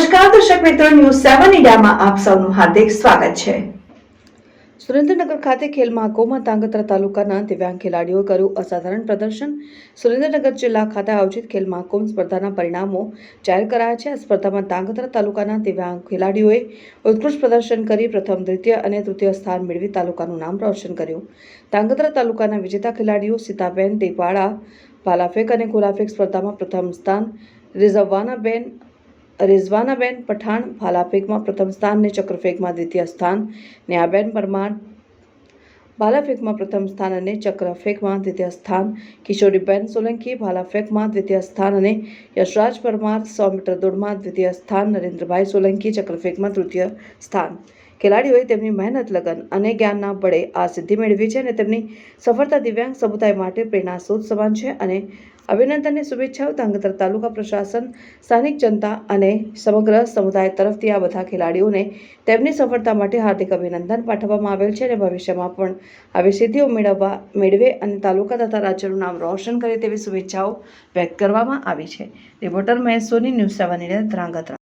મિત્રો, ન્યૂઝ સેવન ઇન્ડિયામાં આપ સૌનું હાર્દિક સ્વાગત છે. સુરેન્દ્રનગર ખાતે ખેલ મહાકુંભમાં તાંગત્રા તાલુકાના દિવ્યાંગ ખેલાડીઓએ કર્યું અસાધારણ પ્રદર્શન. સુરેન્દ્રનગર જિલ્લા ખાતે આયોજિત ખેલ મહાકુંભ સ્પર્ધાના પરિણામો જાહેર કરાયા છે. આ સ્પર્ધામાં તાંગત્રા તાલુકાના દિવ્યાંગ ખેલાડીઓએ ઉત્કૃષ્ટ પ્રદર્શન કરી, પ્રથમ, દ્વિતીય અને તૃતીય સ્થાન મેળવી તાલુકાનું નામ રોશન કર્યું. તાંગત્રા તાલુકાના વિજેતા ખેલાડીઓ સીતાબેન દેપાડા ભાલાફેંક અને ગોલાફેંક સ્પર્ધામાં પ્રથમ સ્થાન રિઝવાનાબેન રિઝવાનાબેન પઠાણ ભાલાફેંકમાં પ્રથમ સ્થાન અને ચક્રફેંકમાં દ્વિતીય સ્થાન. નેહાબેન પરમાર ભાલાફેંકમાં પ્રથમ સ્થાન અને ચક્રફેંકમાં દ્વિતીય સ્થાન. કિશોરીબેન સોલંકી ભાલાફેંકમાં દ્વિતીય સ્થાન અને યશરાજ પરમાર સો મીટર દોડમાં દ્વિતીય સ્થાન. નરેન્દ્રભાઈ સોલંકી ચક્રફેંકમાં તૃતીય સ્થાન. ખેલાડીઓએ તેમની મહેનત લગન અને જ્ઞાનના બળે આ સિદ્ધિ મેળવી છે અને તેમની સફળતા દિવ્યાંગ સમુદાય માટે પ્રેરણા સ્ત્રોત સમાન છે અને અભિનંદનની શુભેચ્છાઓ ધાંગધ્રા તાલુકા પ્રશાસન, સ્થાનિક જનતા અને સમગ્ર સમુદાય તરફથી આ બધા ખેલાડીઓને તેમની સફળતા માટે હાર્દિક અભિનંદન પાઠવવામાં આવેલ છે અને ભવિષ્યમાં પણ આવી સિદ્ધિઓ મેળવવા, મેળવે અને તાલુકા તથા રાજ્યનું નામ રોશન કરે તેવી શુભેચ્છાઓ વ્યક્ત કરવામાં આવી છે. Reporter Mahesh Soni, news seven Dhrangadhra